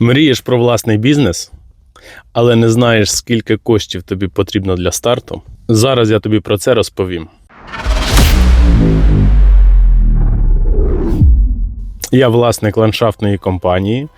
Мрієш про власний бізнес, але не знаєш, скільки коштів тобі потрібно для старту. Зараз я тобі про це розповім. Я власник ландшафтної компанії,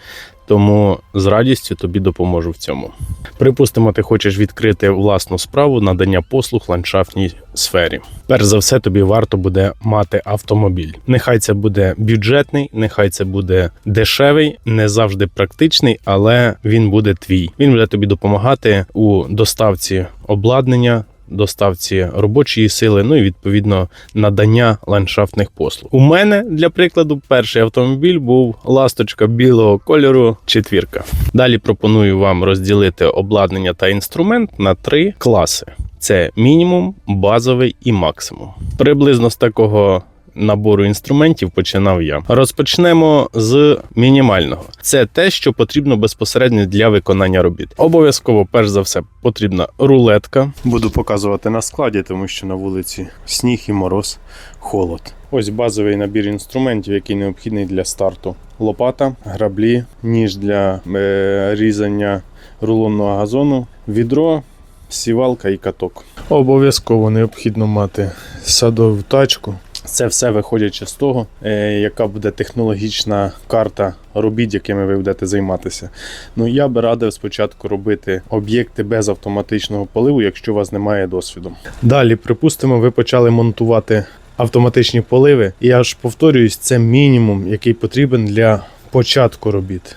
тому з радістю тобі допоможу в цьому. Припустимо, ти хочеш відкрити власну справу надання послуг ландшафтній сфері. Перш за все, тобі варто буде мати автомобіль. Нехай це буде бюджетний, нехай це буде дешевий, не завжди практичний, але він буде твій. Він буде тобі допомагати у доставці обладнання. Доставці робочої сили, ну і відповідно надання ландшафтних послуг. У мене для прикладу перший автомобіль був ласточка білого кольору четвірка. Далі пропоную вам розділити обладнання та інструмент на три класи: це мінімум, базовий і максимум. Приблизно з такого. Набору інструментів починав я. Розпочнемо з мінімального. Це те, що потрібно безпосередньо для виконання робіт. Обов'язково, перш за все, потрібна рулетка. Буду показувати на складі, тому що на вулиці сніг і мороз, холод. Ось базовий набір інструментів, який необхідний для старту: лопата, граблі, ніж для е, різання рулонного газону, відро. Сівалка і каток. Обов'язково необхідно мати садову тачку. Це все виходячи з того, е, яка буде технологічна карта робіт, якими ви будете займатися. Ну я би радив спочатку робити об'єкти без автоматичного поливу, якщо у вас немає досвіду. Далі, припустимо, ви почали монтувати автоматичні поливи. І я ж повторююсь, це мінімум, який потрібен для початку робіт.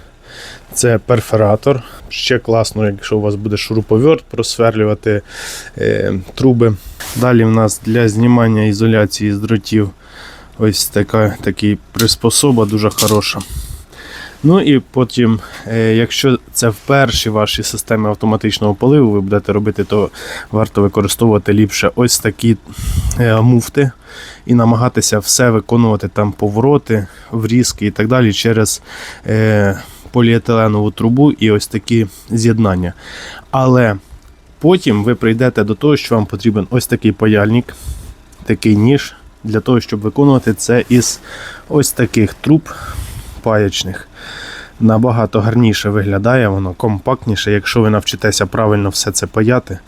Це перфоратор. Ще класно, якщо у вас буде шуруповерт, просверлювати е, труби. Далі в нас для знімання ізоляції з дротів ось така такий приспособа дуже хороша. Ну і потім, е, якщо це в першій вашій системі автоматичного поливу ви будете робити, то варто використовувати ліпше ось такі е, муфти і намагатися все виконувати там повороти, врізки і так далі через е, поліетиленову трубу і ось такі з'єднання. Але потім ви прийдете до того, що вам потрібен ось такий паяльник, такий ніж для того, щоб виконувати це із ось таких труб паячних. Набагато гарніше виглядає, воно компактніше. Якщо ви навчитеся правильно все це паяти,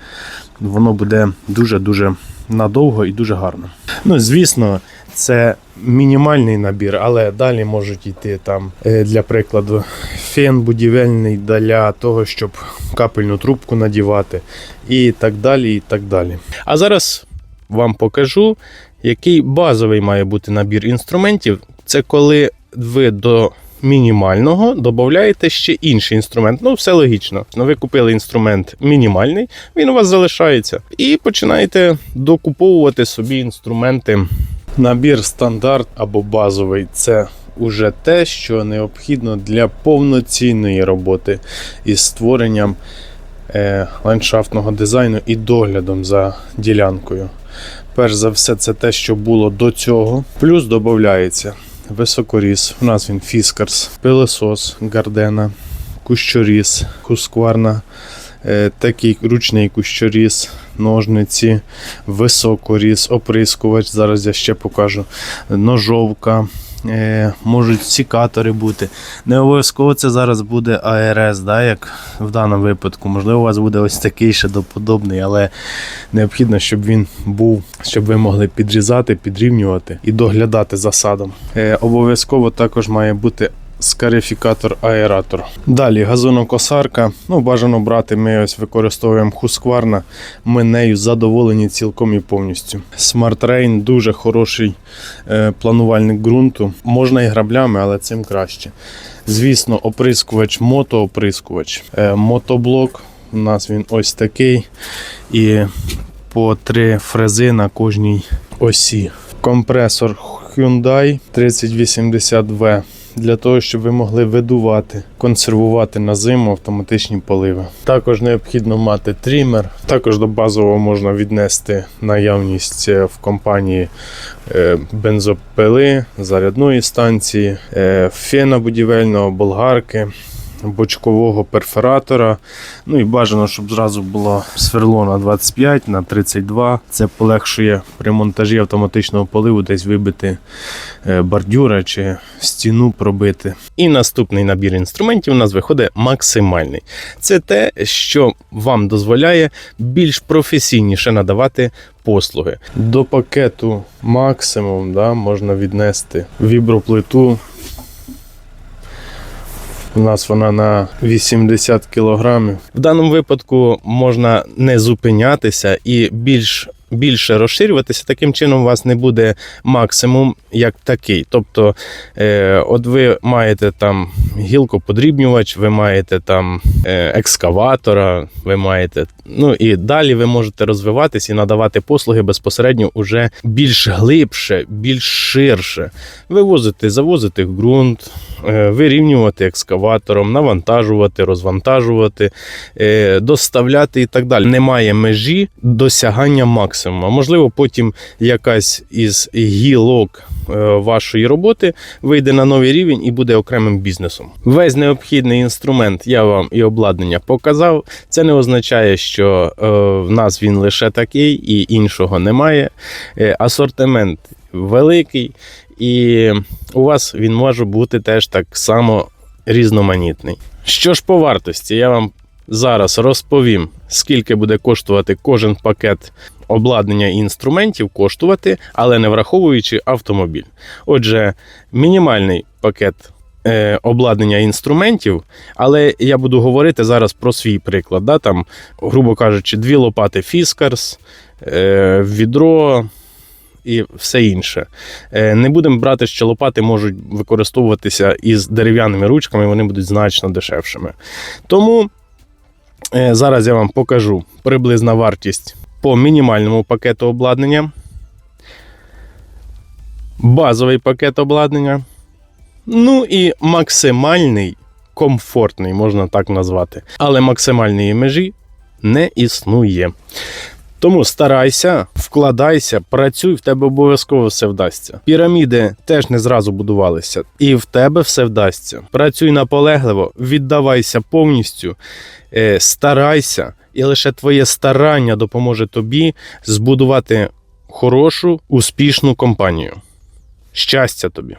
воно буде дуже-дуже надовго і дуже гарно. Ну, звісно, це мінімальний набір, але далі можуть йти там, е, для прикладу, фен будівельний для того, щоб капельну трубку надівати, і так далі. і так далі. А зараз вам покажу, який базовий має бути набір інструментів. Це коли ви до мінімального додаєте ще інший інструмент. Ну, все логічно. Ну, ви купили інструмент мінімальний, він у вас залишається. І починаєте докуповувати собі інструменти. Набір стандарт або базовий це уже те, що необхідно для повноцінної роботи із створенням е, ландшафтного дизайну і доглядом за ділянкою. Перш за все, це те, що було до цього. Плюс додається високоріс. У нас він фіскарс, пилосос, гардена, кущоріз, кускварна, такий ручний кущоріз, ножниці, високоріз, оприскувач. Зараз я ще покажу. Ножовка. е, Можуть сікатори бути. Не обов'язково це зараз буде АРС, да, як в даному випадку. Можливо, у вас буде ось такий ще доподобний, але необхідно, щоб він був, щоб ви могли підрізати, підрівнювати і доглядати за садом. Е, обов'язково також має бути скарифікатор аератор. Далі газонокосарка. Ну, бажано брати. Ми ось використовуємо Husqvarna. Ми нею задоволені цілком і повністю. Smart Rain дуже хороший е, планувальник ґрунту. Можна і граблями, але цим краще. Звісно, оприскувач, мотооприскувач, е, мотоблок. У нас він ось такий. І по три фрези на кожній осі. Компресор Hyundai 3080V для того, щоб ви могли видувати, консервувати на зиму автоматичні поливи. Також необхідно мати трімер. Також до базового можна віднести наявність е, в компанії е, бензопили, зарядної станції, е, фена будівельного, болгарки. Бочкового перфоратора. Ну і бажано, щоб зразу було сверло на 25 на 32. Це полегшує при монтажі автоматичного поливу десь вибити е, бордюра чи стіну пробити. І наступний набір інструментів у нас виходить максимальний. Це те, що вам дозволяє більш професійніше надавати послуги. До пакету максимум да, можна віднести віброплиту. У нас вона на 80 кілограмів. В даному випадку можна не зупинятися і більш. Більше розширюватися, таким чином у вас не буде максимум як такий. Тобто, е, от ви маєте там гілкоподрібнювач, ви маєте там е, екскаватора, ви маєте. Ну і далі ви можете розвиватись і надавати послуги безпосередньо уже більш глибше, більш ширше. Вивозити, завозити ґрунт, вирівнювати екскаватором, навантажувати, розвантажувати, е, доставляти і так далі. Немає межі досягання максимуму. Можливо, потім якась із гілок е, вашої роботи вийде на новий рівень і буде окремим бізнесом. Весь необхідний інструмент я вам і обладнання показав. Це не означає, що е, в нас він лише такий і іншого немає. Е, асортимент великий, і у вас він може бути теж так само різноманітний. Що ж по вартості, я вам зараз розповім, скільки буде коштувати кожен пакет обладнання і інструментів коштувати, але не враховуючи автомобіль. Отже, мінімальний пакет е, обладнання інструментів, але я буду говорити зараз про свій приклад. Да? Там, грубо кажучи, дві лопати Fiskars, е, відро. І все інше. Е, Не будемо брати, що лопати можуть використовуватися із дерев'яними ручками, вони будуть значно дешевшими. Тому е, зараз я вам покажу приблизна вартість по мінімальному пакету обладнання, базовий пакет обладнання, ну і максимальний комфортний, можна так назвати. Але максимальної межі не існує. Тому старайся, вкладайся, працюй, в тебе обов'язково все вдасться. Піраміди теж не зразу будувалися, і в тебе все вдасться. Працюй наполегливо, віддавайся повністю, е, старайся, і лише твоє старання допоможе тобі збудувати хорошу, успішну компанію. Щастя тобі!